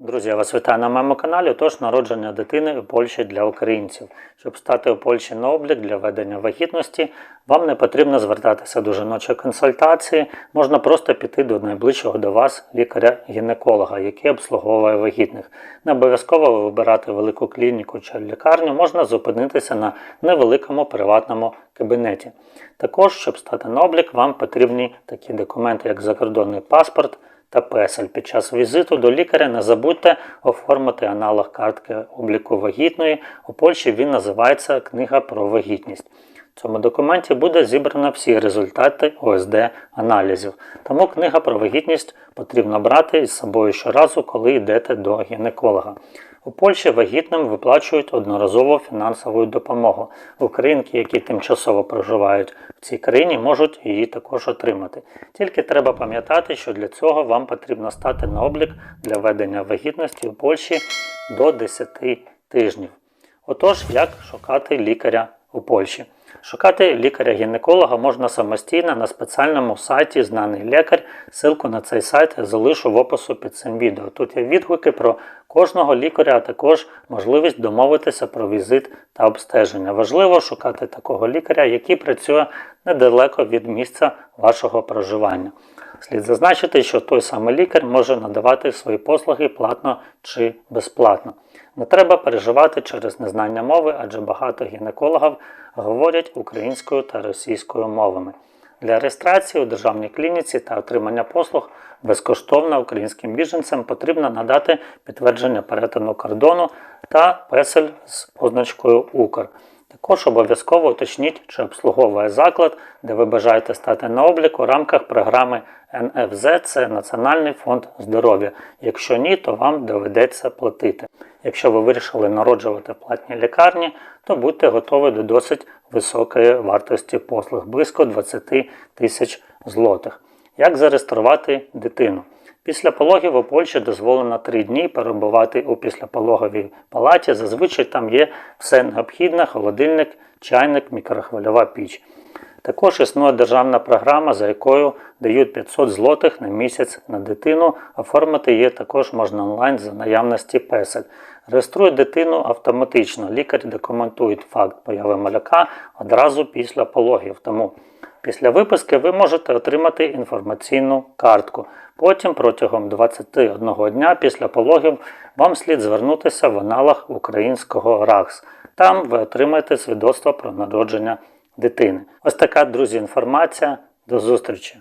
Друзі, я вас вітаю на моєму каналі. Тож народження дитини у Польщі для українців. Щоб стати у Польщі на облік для ведення вагітності, вам не потрібно звертатися до жіночої консультації, можна просто піти до найближчого до вас лікаря-гінеколога, який обслуговує вагітних. Не обов'язково вибирати велику клініку чи лікарню, можна зупинитися на невеликому приватному кабінеті. Також, щоб стати на облік, вам потрібні такі документи, як закордонний паспорт та песель. Під час візиту до лікаря не забудьте оформити аналог картки обліку вагітної. У Польщі він називається Книга про вагітність. В цьому документі буде зібрано всі результати ОСД аналізів. Тому книга про вагітність потрібно брати із собою щоразу, коли йдете до гінеколога. У Польщі вагітним виплачують одноразову фінансову допомогу. Українки, які тимчасово проживають в цій країні, можуть її також отримати. Тільки треба пам'ятати, що для цього вам потрібно стати на облік для ведення вагітності у Польщі до 10 тижнів. Отож, як шукати лікаря у Польщі? Шукати лікаря-гінеколога можна самостійно на спеціальному сайті Знаний лікар. Силку на цей сайт я залишу в опису під цим відео. Тут є відгуки про кожного лікаря, а також можливість домовитися про візит та обстеження. Важливо шукати такого лікаря, який працює недалеко від місця вашого проживання. Слід зазначити, що той самий лікар може надавати свої послуги платно чи безплатно. Не треба переживати через незнання мови, адже багато гінекологів говорять українською та російською мовами. Для реєстрації у державній клініці та отримання послуг безкоштовно українським біженцям потрібно надати підтвердження перетину кордону та песель з позначкою Укр. Також обов'язково уточніть, чи обслуговує заклад, де ви бажаєте стати на облік у рамках програми НФЗ це Національний фонд здоров'я. Якщо ні, то вам доведеться платити. Якщо ви вирішили народжувати в платній лікарні, то будьте готові до досить високої вартості послуг близько 20 тисяч злотих. Як зареєструвати дитину? Після пологів у Польщі дозволено 3 дні перебувати у післяпологовій палаті. Зазвичай там є все необхідне: холодильник, чайник, мікрохвильова піч. Також існує державна програма, за якою дають 500 злотих на місяць на дитину. Оформити її також можна онлайн за наявності песель. Реєструють дитину автоматично. Лікар документує факт появи маляка одразу після пологів. Тому після виписки ви можете отримати інформаційну картку. Потім протягом 21 дня після пологів вам слід звернутися в аналог українського РАГС. Там ви отримаєте свідоцтво про народження дитини. Ось така, друзі, інформація. До зустрічі!